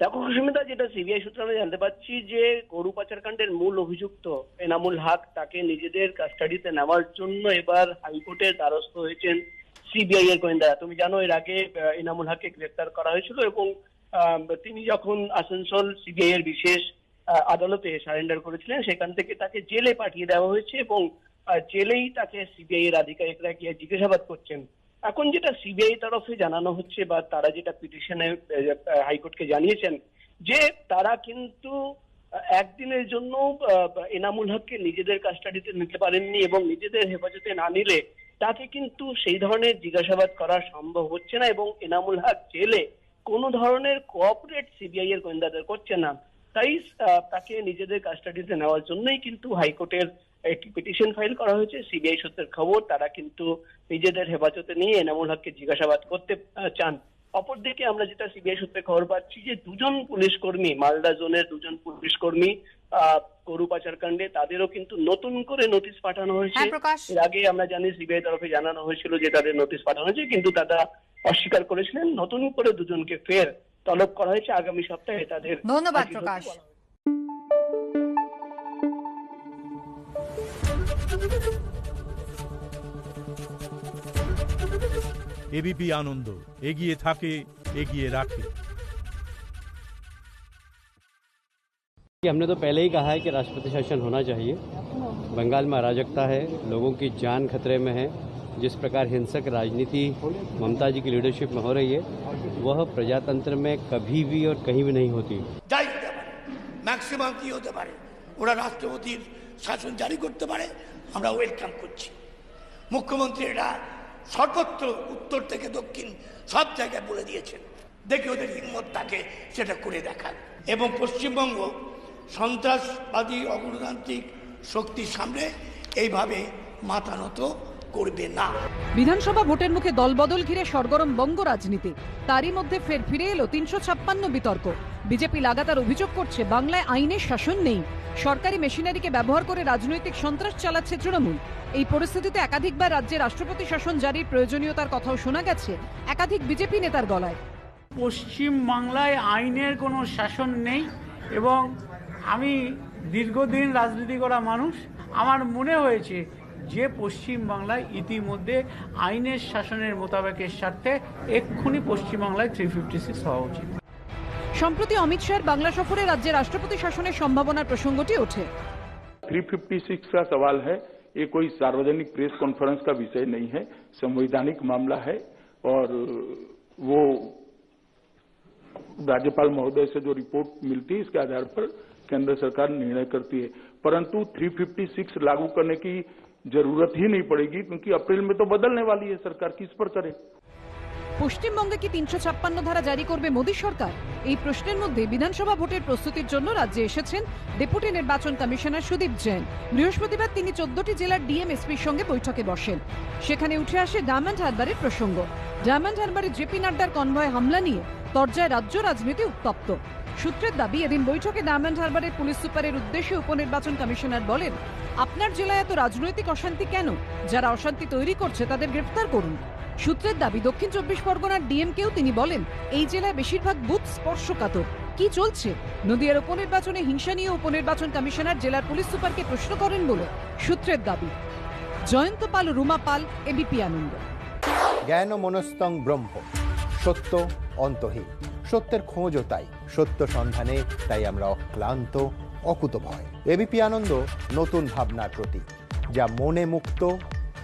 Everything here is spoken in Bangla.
দেখো সুস্মিতা, যেটা সিবিআই সূত্রে আমরা জানতে পারছি যে গরু পাচারকাণ্ডের মূল অভিযুক্ত এনামুল হক তাকে নিজেদের কাস্টাডিতে নেওয়ার জন্য এবার হাইকোর্টের দ্বারস্থ হয়েছেন সিবিআই এর গোয়েন্দারা। তুমি জানো, এর আগে এনামুল হককে গ্রেফতার করা হয়েছিল এবং তিনি যখন আসানসোল সিবিআই এর বিশেষ আদালতে সারেন্ডার করেছিলেন, সেখান থেকে তাকে জেলে পাঠিয়ে দেওয়া হয়েছে এবং জেলেই তাকে সিবিআই এর আধিকারিকরা গিয়ে জিজ্ঞাসাবাদ করছেন। এখন যেটা সিবিআই তরফে জানানো হচ্ছে বা তারা যেটা পিটিশনে হাইকোর্টকে জানিয়েছেন যে তারা কিন্তু একদিনের জন্য এনামুল হককে নিজেদের কাস্টাডিতে নিতে পারেননি এবং নিজেদের হেফাজতে না নিলে তাকে কিন্তু সেই ধরনের জিজ্ঞাসাবাদ করা সম্ভব হচ্ছে না এবং এনামুল হক জেলে কোনো ধরনের কোঅপারেট সিবিআই এর গোয়েন্দাদের করছে না। তাই তাকে নিজেদের কাস্টাডিতে নেওয়ার জন্যই কিন্তু হাইকোর্টের একটি পিটিশন ফাইল করা হয়েছে সিবিআই সূত্রের খবর তারা কিন্তু নিজেদের হেফাজতে নিয়ে এনামুল হককে জিজ্ঞাসাবাদ করতে চান। অপরদিকে আমরা যেটা সিবিআই সূত্রে খবর পাচ্ছি যে দুজন পুলিশ কর্মী মালদা জোনের দুজন পুলিশ কর্মী গরু পাচারকাণ্ডে তাদেরও কিন্তু নতুন করে নোটিশ পাঠানো হয়েছে। হ্যাঁ, এর আগে আমরা জানি সিবিআই তরফে জানানো হয়েছিল যে তাদের নোটিশ পাঠানো হয়েছে কিন্তু তারা অস্বীকার করেছিলেন নতুন করে দুজনকে ফের তলব করা হয়েছে। আগামী সপ্তাহে তাদের ধন্যবাদ, প্রকাশ। এবিপি আনন্দ এগিয়ে থাকে এগিয়ে রাখে कि हमने तो पहले ही कहा है कि राष्ट्रपति शासन होना चाहिए बंगाल में अराजकता है लोगों की जान खतरे में है जिस प्रकार हिंसक राजनीति ममता जी की लीडरशिप में हो रही है वह प्रजातंत्र में कभी भी और कहीं भी नहीं होती যাই হতে পারে ম্যাক্সিমাম কি হতে পারে ওরা রাষ্ট্রপতির শাসন জারি করতে পারে, আমরা ওয়েলকাম করছি। মুখ্যমন্ত্রী এটা সর্বত্র উত্তর থেকে দক্ষিণ সব জায়গায় বলে দিয়েছেন, দেখি ওদের হিম্মত থাকে সেটা করে দেখান এবং পশ্চিমবঙ্গ সন্ত্রাসবাদী অগণতান্ত্রিক শক্তির সামনে এইভাবে মাথা নত করবে না। বিধানসভা ভোটের মুখে দলবদল ঘিরে সরগরম বঙ্গ রাজনীতি। তারই মধ্যে ফের ফিরে এলো তিনশো ছাপ্পান্ন বিতর্ক। বিজেপি লাগাতার অভিযোগ করছে, বাংলায় আইনের শাসন নেই। সরকারি মেশিনারিকে ব্যবহার করে রাজনৈতিক সন্ত্রাস চালাচ্ছে তৃণমূল। এই পরিস্থিতিতে একাধিকবার রাজ্যে রাষ্ট্রপতি শাসন জারির প্রয়োজনীয়তার কথাও শোনা গেছে একাধিক বিজেপি নেতার গলায়। পশ্চিম বাংলায় আইনের কোনো শাসন নেই এবং আমি দীর্ঘদিন রাজনীতি করা মানুষ, আমার মনে হয়েছে যে পশ্চিম বাংলায় ইতিমধ্যে আইনের শাসনের মোতাবেকের স্বার্থে এক্ষুনি পশ্চিমবাংলায় থ্রি ফিফটি সিক্স হওয়া উচিত। সম্প্রতি অমিত শাহের বাংলা সফরে রাজ্যে রাষ্ট্রপতি শাসনের সম্ভাবনার প্রসঙ্গটি ওঠে 356 का सवाल है ये कोई सार्वजनिक प्रेस कॉन्फ्रेंस का विषय नहीं है संवैधानिक मामला है और वो राज्यपाल महोदय से जो रिपोर्ट मिलती है इसके आधार पर केंद्र सरकार निर्णय करती है परंतु 356 लागू करने की जरूरत ही नहीं पड़ेगी क्योंकि अप्रैल में तो बदलने वाली है सरकार किस पर करे পশ্চিমবঙ্গে কি তিনশো ছাপ্পান্ন ধারা জারি করবে মোদী সরকার? এই প্রশ্নের মধ্যে বিধানসভা ভোটের প্রস্তুতির জন্য রাজ্যে এসেছেন ডেপুটি নির্বাচন কমিশনার সুদীপ জৈন। বৃহস্পতিবার তিনি চোদ্দটি জেলার ডিএমএসপির সঙ্গে বৈঠকে বসেন। সেখানে উঠে আসে ডায়মন্ড হারবারের প্রসঙ্গ। ডায়মন্ড হারবারে জেপি নাড্ডার কনভয় হামলা নিয়ে তর্জায় রাজ্য রাজনীতি উত্তপ্ত। সূত্রের দাবি, এদিন বৈঠকে ডায়মন্ড হারবারের পুলিশ সুপারের উদ্দেশ্যে উপনির্বাচন কমিশনার বলেন, আপনার জেলায় এত রাজনৈতিক অশান্তি কেন? যারা অশান্তি তৈরি করছে তাদের গ্রেফতার করুন। সূত্রের দাবি, দক্ষিণ চব্বিশ পরগনার ডিএমকেও তিনি বলেন, এই জেলায় বেশিরভাগ বুথ স্পর্শকাতর। কি চলছে? নদিয়ার উপনির্বাচনে হিংসা নিয়ে উপনির্বাচন কমিশনার জেলার পুলিশ সুপারকে প্রশ্ন করেন বলে সূত্রের দাবি। জয়ন্ত পাল, রুমা পাল এবিপি আনন্দ। জ্ঞান মনস্তং ব্রহ্ম, সত্য অন্তহীন। সত্যের খোঁজও তাই, সত্য সন্ধানে তাই আমরা অক্লান্ত, অকুতভয়। এবিপি আনন্দ, নতুন ভাবনার প্রতীক, যা মনে মুক্ত